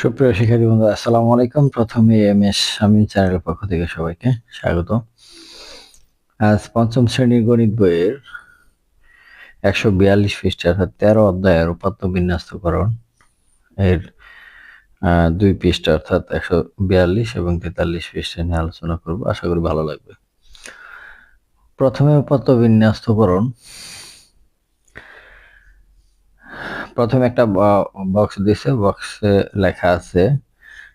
সুপ্রিয় শিক্ষার্থী বন্ধু আসসালামু আলাইকুম। প্রথমে এম এস শামীম চ্যানেলের পক্ষ থেকে সবাইকে স্বাগত। আজ পঞ্চম শ্রেণির গণিত বইয়ের একশো বিয়াল্লিশ পৃষ্ঠা, অর্থাৎ তেরো অধ্যায়ের উপাত্ত বিন্যাস্তকরণ এর দুই পৃষ্ঠা, অর্থাৎ একশো বিয়াল্লিশ এবং তেতাল্লিশ পৃষ্ঠা নিয়ে আলোচনা করব। আশা করি ভালো লাগবে। প্রথমে উপাত্ত বিন্যস্তকরণ প্রথমে একটা বক্স দিছে বক্সে লেখা আছে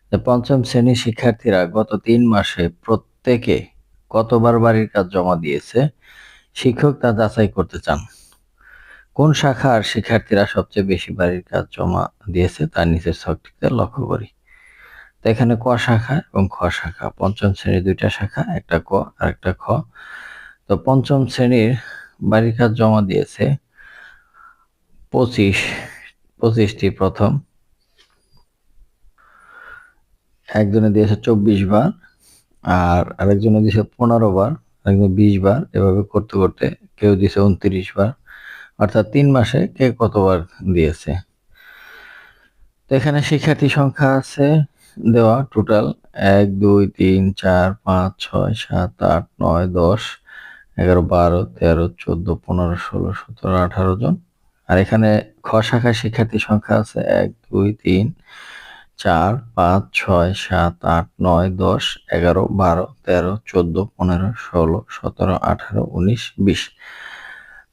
যে, পঞ্চম শ্রেণির শিক্ষার্থীরা গত তিন মাসে প্রত্যেকে কতবার বাড়ির কাজ জমা দিয়েছে? শিক্ষক তা যাচাই করতে চান। কোন শাখার শিক্ষার্থীরা সবচেয়ে বেশি বাড়ির কাজ জমা দিয়েছে? তার নিচের ছকটিতে লক্ষ্য করি। তো এখানে ক শাখা এবং খ শাখা। পঞ্চম শ্রেণির দুইটা শাখা, একটা ক আর একটা খ। তো পঞ্চম শ্রেণির বাড়ির কাজ জমা দিয়েছে পঁচিশ পঁচিশটি প্রথম। একজনে দিয়েছে চব্বিশ বার আর আরেকজনে দিয়েছে পনেরো বার। একজন বিশ বার এভাবে করতে করতে কেউ দিয়েছে উনত্রিশ বার। অর্থাৎ তিন মাসে কে কতবার দিয়েছে? তো এখানে শিক্ষার্থী সংখ্যা আছে দেওয়া টোটাল এক, দুই, তিন, চার, পাঁচ, ছয়, সাত, আট, নয়, দশ, এগারো, বারো, তেরো, চোদ্দ, পনেরো, ষোলো, সতেরো, আঠারো জন। আর এখানে খ শাখায় শিক্ষার্থী সংখ্যা আছে এক, দুই, তিন, চার, পাঁচ, ছয়, সাত, আট, নয়, দশ, এগারো, বারো, তেরো, চোদ্দ, পনেরো, ষোলো, সতেরো, আঠারো, উনিশ, বিশ।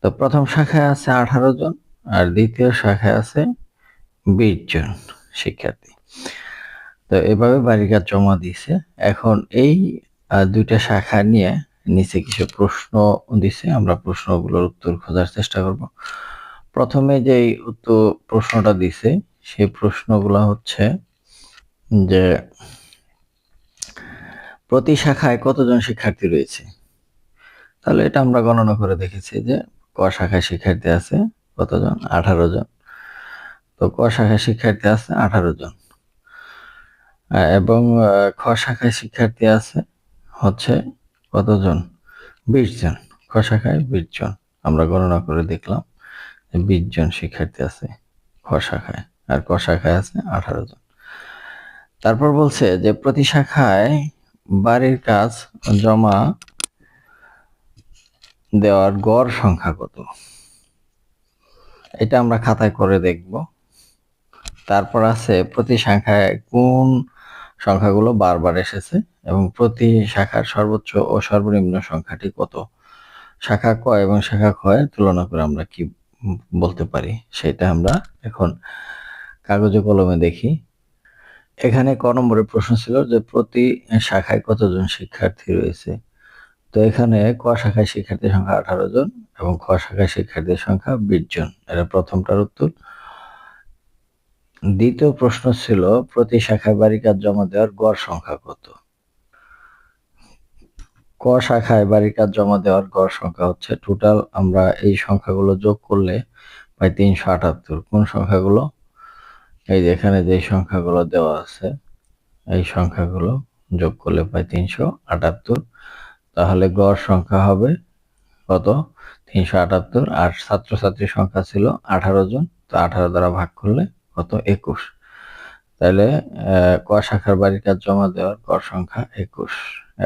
তো প্রথম শাখায় আছে আঠারো জন আর দ্বিতীয় শাখায় আছে বিশ জন শিক্ষার্থী। তো এভাবে বাড়িকার জমা দিছে এখন এই দুইটা শাখা নিয়ে নিচে কিছু প্রশ্ন দিছে। আমরা প্রশ্নগুলোর উত্তর খোঁজার চেষ্টা করব। প্রথমে যেই উত্তর প্রশ্নটা দিছে, সেই প্রশ্নগুলো হচ্ছে যে, প্রতি শাখায় কতজন শিক্ষার্থী রয়েছে? তাহলে এটা আমরা গণনা করে দেখেছি যে, ক শাখায় শিক্ষার্থী আছে কতজন? আঠারো জন। তো ক শাখায় শিক্ষার্থী আছে আঠারো জন। এবং খ শাখায় শিক্ষার্থী আছে হচ্ছে কতজন? বিশ জন। খ শাখায় বিশ জন। আমরা গণনা করে দেখলাম। বিশ জন শিক্ষার্থী আছে খ শাখায়, আর ক শাখায় আছে আঠারো জন। তারপর বলছে যে প্রতি শাখায় বাড়ির কাজ জমা দেওয়ার গড় সংখ্যা কত? এটা আমরা খাতায় করে দেখব। তারপর আছে প্রতি শাখায় কোন সংখ্যাগুলো বারবার এসেছে এবং প্রতি শাখার সর্বোচ্চ ও সর্বনিম্ন সংখ্যাটি কত? শাখা ক এবং শাখা ক্ষয় তুলনা করে আমরা কি বলতে পারি, সেটা আমরা এখন কাগজে কলমে দেখি। এখানে ক নম্বরের প্রশ্ন ছিল যে প্রতি শাখায় কতজন শিক্ষার্থী রয়েছে? তো এখানে ক শাখায় শিক্ষার্থীর সংখ্যা আঠারো জন এবং খ শাখায় শিক্ষার্থীর সংখ্যা বিশ জন। এটা প্রথমটার উত্তর। দ্বিতীয় প্রশ্ন ছিল, প্রতি শাখায় বাড়ি কাজ জমা দেওয়ার গড় সংখ্যা কত? ক শাখায় বাড়ির কাজ জমা দেওয়ার গড় সংখ্যা হচ্ছে টোটাল আমরা এই সংখ্যাগুলো যোগ করলে পাই তিনশো আটাত্তর। কোন সংখ্যাগুলো? এই যে এখানে যে সংখ্যাগুলো দেওয়া আছে, এই সংখ্যাগুলো যোগ করলে পাই তিনশো আটাত্তর। তাহলে গড় সংখ্যা হবে কত? তিনশো আটাত্তর। আর ছাত্রছাত্রীর সংখ্যা ছিল আঠারো জন। তো আঠারো দ্বারা ভাগ করলে কত? একুশ। তাহলে ক শাখার বাড়ির কাজ জমা দেওয়ার গড় সংখ্যা একুশ।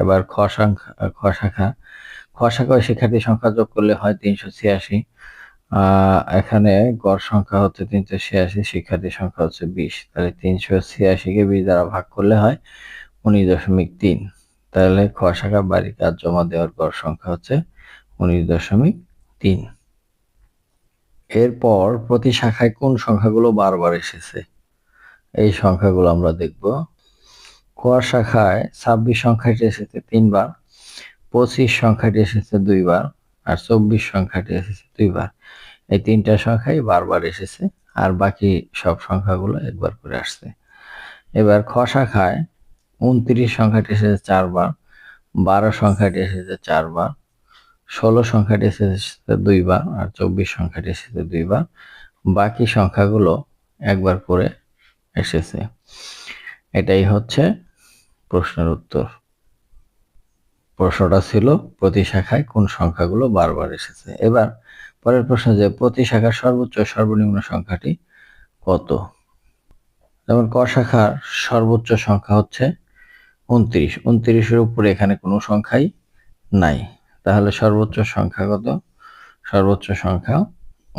এবার খ সংখ্যা খ শাখা খ শাখায় শিক্ষার্থী সংখ্যা যোগ করলে হয় তিনশো ছিয়াশি। এখানে গড় সংখ্যা হচ্ছে তিনশো ছিয়াশি শিক্ষার্থীর সংখ্যা হচ্ছে বিশ। তাহলে তিনশো ছিয়াশিকে বিশ দ্বারা ভাগ করলে হয় উনিশ দশমিক তিন। তাহলে খ শাখা বাড়ি কাজ জমা দেওয়ার গড় সংখ্যা হচ্ছে উনিশ দশমিক তিন। এরপর প্রতি শাখায় কোন সংখ্যাগুলো বারবার এসেছে? এই সংখ্যাগুলো আমরা দেখব। ক শাখায় ছাব্বিশ সংখ্যাটি এসেছে তিনবার, পঁচিশ সংখ্যাটি এসেছে দুইবার আর চব্বিশ সংখ্যাটি এসেছে দুইবার। এই তিনটা সংখ্যাই বারবার এসেছে আর বাকি সব সংখ্যাগুলো একবার করে আসছে। এবার খ শাখায় উনত্রিশ সংখ্যাটি এসেছে চারবার, বারো সংখ্যাটি এসেছে চারবার, ষোলো সংখ্যাটি এসেছে দুইবার আর চব্বিশ সংখ্যাটি এসেছে দুইবার। বাকি সংখ্যাগুলো একবার করে এসেছে। এটাই হচ্ছে প্রশ্নের উত্তর। প্রশ্নটা ছিল, প্রতি শাখায় কোন সংখ্যাগুলো বারবার এসেছে? এবার পরের প্রশ্ন যে, প্রতি শাখার সর্বোচ্চ সর্বনিম্ন সংখ্যাটি কত? যেমন, ক শাখার সর্বোচ্চ সংখ্যা হচ্ছে উনত্রিশ উনত্রিশের উপরে এখানে কোনো সংখ্যাই নাই। তাহলে সর্বোচ্চ সংখ্যা কত? সর্বোচ্চ সংখ্যা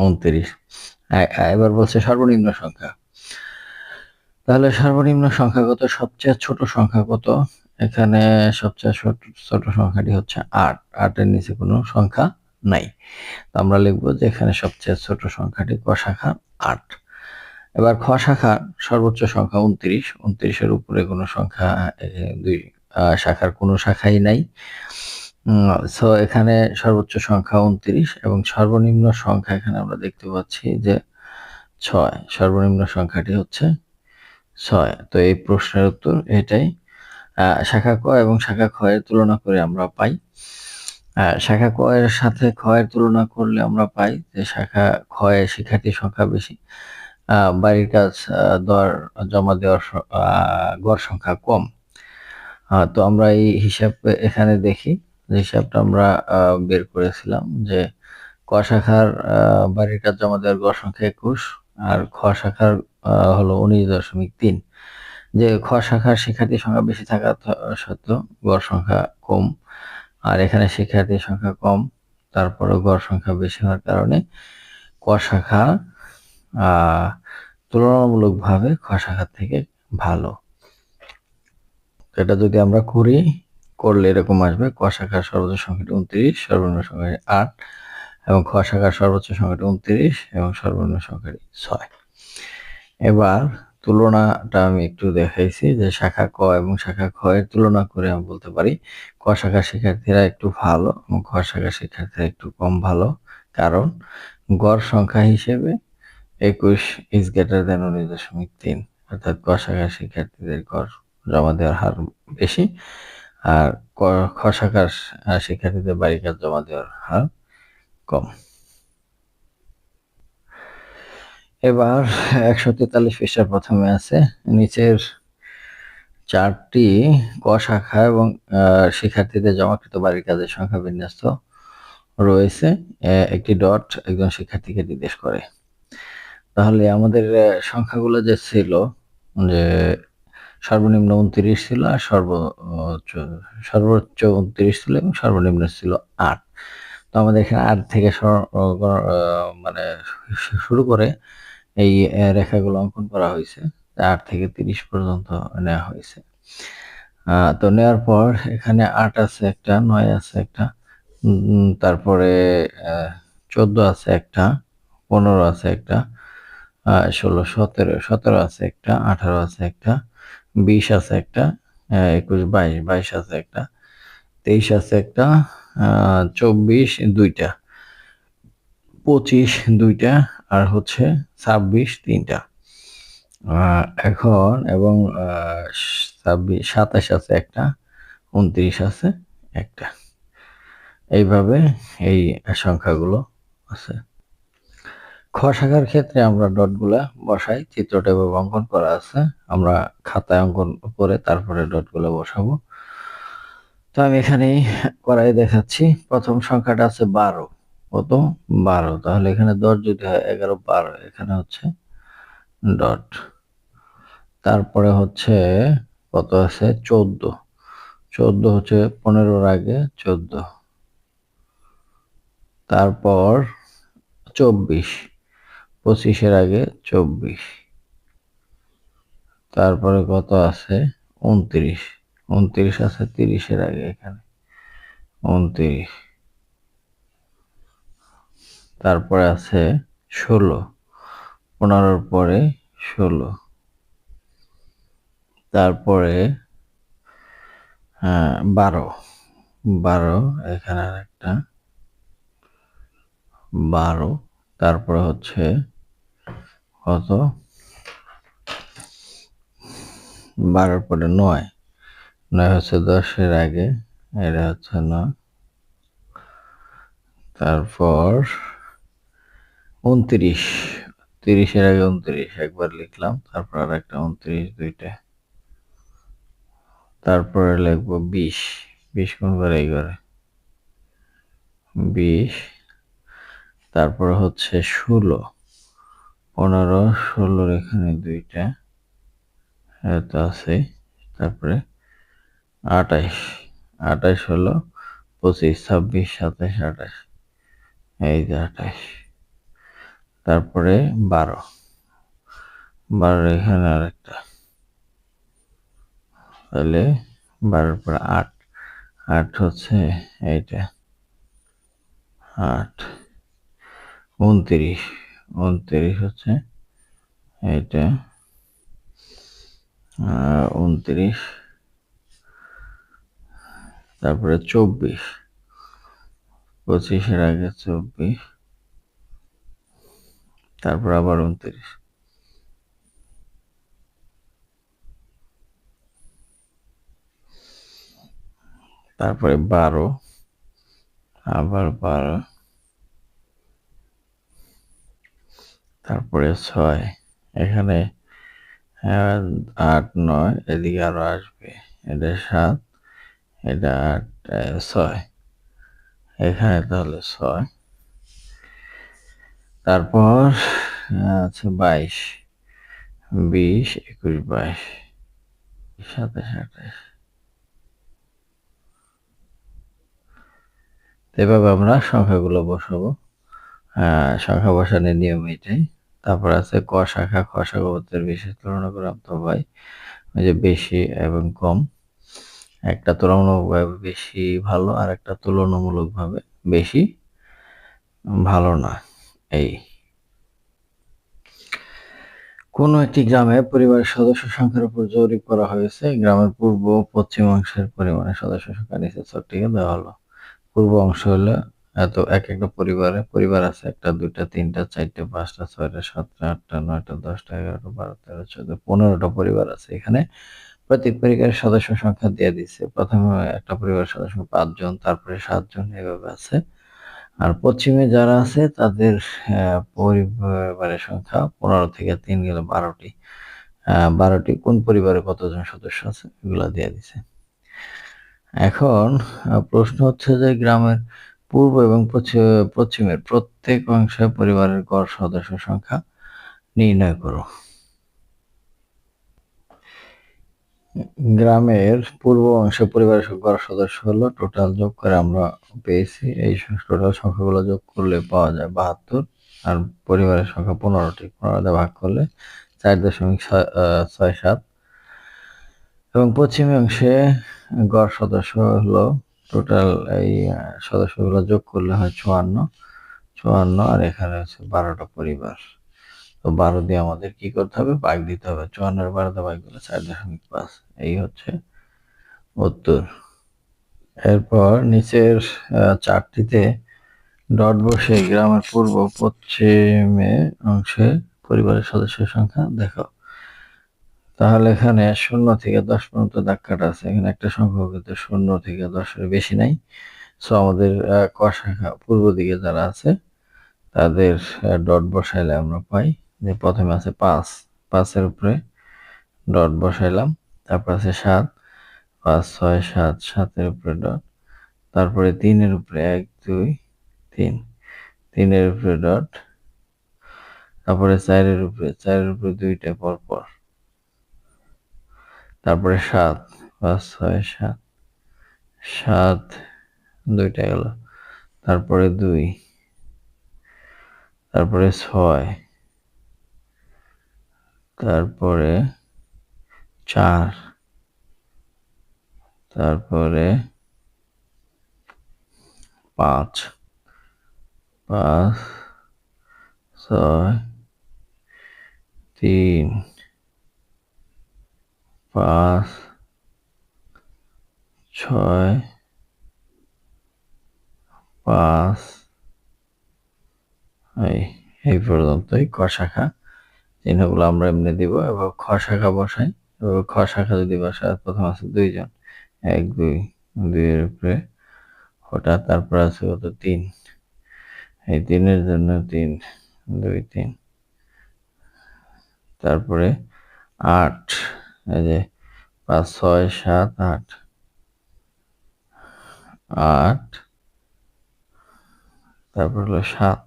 উনত্রিশ এবার বলছে সর্বনিম্ন সংখ্যা। তাহলে সর্বনিম্ন সংখ্যা কত? সবচেয়ে ছোট সংখ্যা কত? এখানে সবচেয়ে ছোট ছোট সংখ্যাটি হচ্ছে আট। আটের নিচে কোনো সংখ্যা নাই। তো আমরা লিখব যে এখানে সবচেয়ে ছোট সংখ্যাটি ক শাখা? আট। এবার খ শাখার সর্বোচ্চ সংখ্যা উনত্রিশ। উনত্রিশের উপরে কোনো সংখ্যা দুই শাখার কোনো শাখাই নাই। সো এখানে সর্বোচ্চ সংখ্যা উনত্রিশ এবং সর্বনিম্ন সংখ্যা এখানে আমরা দেখতে পাচ্ছি যে ছয়। সর্বনিম্ন সংখ্যাটি হচ্ছে ছয়। তো এই প্রশ্নের উত্তর এটাই। শাখা ক এবং শাখা এর তুলনা করে আমরা পাই। শাখা ক এর সাথে এর তুলনা করলে আমরা পাই যে শাখা এর শিক্ষার্থীর সংখ্যা বেশি। বাড়ির কাজ দর, জমা দেওয়ার গড় সংখ্যা কম। তো আমরা এই হিসাব এখানে দেখি হিসাবটা আমরা বের করেছিলাম যে ক শাখার বাড়ির কাজ জমা দেওয়ার গড় সংখ্যা একুশ আর খ শাখার হলো উনিশ দশমিক তিন, যে খ শাখার শিক্ষার্থীর সংখ্যা বেশি থাকা সত্ত্বেও গড় সংখ্যা কম। আর এখানে শিক্ষার্থীর সংখ্যা কম তারপরে গড় সংখ্যা বেশি হওয়ার কারণে ক শাখা তুলনামূলকভাবে খ শাখার থেকে ভালো। এটা যদি আমরা করি, করলে এরকম আসবে ক শাখার সর্বোচ্চ সংখ্যাটি উনত্রিশ, সর্বনিম্ন সংখ্যাটি আট, এবং খ শাখার সর্বোচ্চ সংখ্যাটি উনত্রিশ, এবং সর্বনিম্ন সংখ্যাটি ছয়। এবার তুলনাটা আমি একটু দেখাইছি যে শাখা ক এবং শাখা খ এর তুলনা করে আমি বলতে পারি। ক শাখার শিক্ষার্থীরা একটু ভালো এবং খ শাখার শিক্ষার্থীরা একটু কম ভালো। কারণ গড় সংখ্যা হিসেবে একুশ ইজ গ্রেটার দেন উনিশ দশমিক তিন। অর্থাৎ ক শাখার শিক্ষার্থীদের গড় জমা দেওয়ার হার বেশি আর খ শাখার শিক্ষার্থীদের বাড়ি কাজ জমা দেওয়ার হার কম। এবার একশো তেতাল্লিশ পৃষ্ঠার প্রথমে আছে। নিচের চারটি ক শাখা এবং শিক্ষার্থীদের জমাকৃত বাড়ির কাজের সংখ্যা বিন্যস্ত রয়েছে। একটি ডট একজন শিক্ষার্থীকে নির্দেশ করে। তাহলে আমাদের সংখ্যাগুলো যে ছিল, যে সর্বনিম্ন উনত্রিশ ছিল আর সর্বোচ্চ সর্বোচ্চ উনত্রিশ ছিল এবং সর্বনিম্ন ছিল আট। তো আমাদের এখানে আট থেকে মানে শুরু করে এই রেখাগুলো অঙ্কন করা হয়েছে। আট থেকে তিরিশ পর্যন্ত নেওয়া হয়েছে। তো নেওয়ার পর এখানে আট আছে একটা, নয় আছে একটা তারপরে চোদ্দ আছে একটা, পনেরো আছে একটা ষোলো, সতেরো সতেরো আছে একটা, আঠারো আছে একটা, বিশ আছে একটা একুশ, বাইশ বাইশ আছে একটা, তেইশ আছে একটা চব্বিশ দুইটা, পঁচিশ দুইটা আর হচ্ছে ছাব্বিশ তিনটা। এখন এবং ছাব্বিশ, সাতাশ আছে একটা, উনত্রিশ আছে একটা। এইভাবে এই সংখ্যাগুলো আছে। খ শাখার ক্ষেত্রে আমরা ডটগুলা বসাই চিত্রটা এভাবে অঙ্কন করা আছে। আমরা খাতায় অঙ্কন করে তারপরে ডটগুলো বসাবো। তো আমি এখানেই করাই দেখাচ্ছি। প্রথম সংখ্যাটা আছে বারো। কত? বারো। তাহলে এখানে দশ যদি হয় এগারো, বারো। এখানে হচ্ছে ডট তারপরে হচ্ছে কত আছে? চোদ্দ। চোদ্দ হচ্ছে পনেরোর আগে চোদ্দ। তারপর চব্বিশ। পঁচিশের আগে চব্বিশ। তারপরে কত আছে? উনত্রিশ। উনত্রিশ আছে তিরিশের আগে এখানে। উনত্রিশ। তারপরে আছে ষোলো। পনেরোর পরে ষোলো। তারপরে হ্যাঁ বারো। বারো, এখানে একটা বারো, তারপরে হচ্ছে কত? বারোর পরে নয়। নয় হচ্ছে দশের আগে, এটা হচ্ছে নয়। তারপর উনত্রিশ, তিরিশের আগে উনত্রিশ, একবার লিখলাম, তারপর আর একটা উনত্রিশ, দুইটা। তারপরে লিখব বিশ বিশ কোন করে এই করে বিশ, তারপরে হচ্ছে ষোলো, পনেরো, ষোলোর এখানে দুইটা, এত আছে, তারপরে আটাইশ আটাইশ হলো পঁচিশ, ছাব্বিশ সাতাইশ আঠাশ, এই যে আঠাশ। তারপরে বারো। বারো এখানে আরেকটা। তাহলে বারোর পরে আট। আট হচ্ছে এইটা। আট। উনত্রিশ। উনত্রিশ হচ্ছে এইটা। উনত্রিশ। তারপরে চব্বিশ। পঁচিশের আগে চব্বিশ। তারপর আবার উনত্রিশ। তারপরে বারো, আবার বারো। তারপরে ছয়। এখানে আট, নয়, এদিকে আরও আসবে। এটা সাত, এটা আট, ছয়। এখানে তাহলে ছয়। তারপর, আছে বাইশ, বিশ, একুশ, বাইশ, সাতাশ, আঠাশ। এভাবে আমরা সংখ্যাগুলো বসাবো। সংখ্যা বসানোর নিয়ম এটাই। তারপর আছে ক শাখা, খ শাখা বিশেষ তুলনা করে ভাই ওই যে বেশি এবং কম। একটা তুলনামূলকভাবে বেশি ভালো আর একটা তুলনামূলকভাবে বেশি ভালো না। এই। কোন একটি গ্রামে পরিবারের সদস্য সংখ্যার উপর জরিপ করা হয়েছে। গ্রামের পূর্ব পশ্চিম অংশের পরিমাণে সদস্য সংখ্যা নিচে ছকটিকে দেওয়া হলো। পূর্ব অংশ হলো এত এক একটা পরিবারে, পরিবার আছে একটা, দুইটা, তিনটা, চারটে, পাঁচটা, ছয়টা, সাতটা, আটটা, নয়টা, দশটা, এগারোটা বারো তেরো চোদ্দ, পনেরোটা পরিবার আছে। এখানে প্রত্যেক পরিবারের সদস্য সংখ্যা দিয়ে দিচ্ছে প্রথমে একটা পরিবারের সদস্য পাঁচজন, তারপরে সাতজন এভাবে আছে। আর পশ্চিমে যারা আছে, তাদের পরিবারের সংখ্যা পনেরো থেকে তিন গেলে বারোটি। বারোটি কোন পরিবারে কতজন সদস্য আছে, এগুলো দিয়ে দিছে। এখন প্রশ্ন হচ্ছে যে গ্রামের পূর্ব এবং পশ্চিমের প্রত্যেক অংশে পরিবারের গড় সদস্য সংখ্যা নির্ণয় করো। গ্রামের পূর্ব অংশে পরিবারের গড় সদস্য হলো টোটাল যোগ করে আমরা পেয়েছি। এই টোটাল সংখ্যাগুলো যোগ করলে পাওয়া যায় বাহাত্তর আর পরিবারের সংখ্যা পনেরোটি। পনেরোতে ভাগ করলে চার দশমিক ছয় সাত। এবং পশ্চিম অংশে গড় সদস্য হলো টোটাল এই সদস্যগুলো যোগ করলে হয় চুয়ান্ন। চুয়ান্ন আর এখানে হচ্ছে বারোটা পরিবার। তো বারো দিয়ে আমাদের কি করতে হবে? ভাগ দিতে হবে। চুয়ান্নের বারোতে ভাগ দিলে চার দশমিক পাঁচ। এই হচ্ছে উত্তর। এরপর নিচের চারটিতে ডট বসে গ্রামের পূর্ব পশ্চিমে অংশে পরিবারের সদস্যের সংখ্যা দেখো তাহলে এখানে শূন্য থেকে দশ পর্যন্ত দাগ কাটা আছে। এখানে একটা সংখ্যা কিন্তু শূন্য থেকে দশের বেশি নাই। সো আমাদের ক শাখা পূর্ব দিকে যারা আছে, তাদের ডট বসাইলে আমরা পাই যে প্রথমে আছে পাঁচ, পাঁচের উপরে ডট বসাইলাম, তারপর আছে সাত, পাঁচ, ছয়, সাত, সাতের উপরে ডট, তারপরে তিনের উপরে এক, দুই, তিন, তিনের উপরে ডট, তারপরে চারের উপরে চারের উপরে দুইটা পরপর, তারপরে সাত, পাঁচ, ছয়, সাত সাত, দুইটা গেল, তারপরে দুই, তারপরে ছয় তারপরে চার, তারপরে পাঁচ পাঁচ, ছয়, তিন, পাঁচ, ছয়, পাঁচ, এই এই পর্যন্তই ক শাখা। চিহ্নগুলো আমরা এমনি দিব এবং খ শাখা বসাই। এবং খ শাখা যদি বসায়, প্রথম আছে দুইজন। এক, দুই, দুইয়ের উপরে হঠাৎ তারপর আছে কত? তিন। এই তিনের জন্য তিন, দুই, তিন। তারপরে আট। এই যে পাঁচ, ছয়, সাত, আট। আট। তারপর হলো সাত।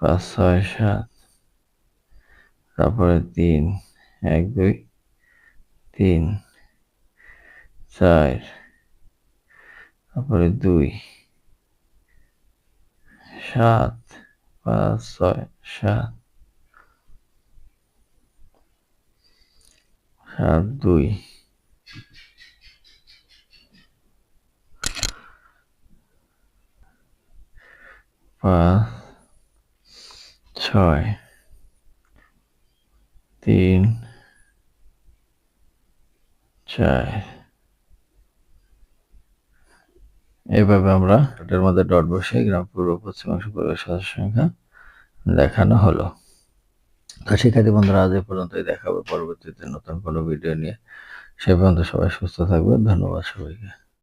পাঁচ, ছয়, সাত। তারপরে তিন, এক, দুই, তিন, চার, তারপরে দুই, সাত, পাঁচ, ছয়, সাত সাত, দুই। পাঁচ, ছয়। তিন, চার। এভাবে আমরা এটার মধ্যে ডট বসে গ্রাম, পূর্ব পশ্চিমাংশ পরিবেশ সদস্য সংখ্যা দেখানো হলো। তো শিক্ষার্থী বন্ধুরা, আজ এ পর্যন্তই দেখাবো। পরবর্তীতে নতুন কোনো ভিডিও নিয়ে। সে পর্যন্ত সবাই সুস্থ থাকবে ধন্যবাদ সবাইকে।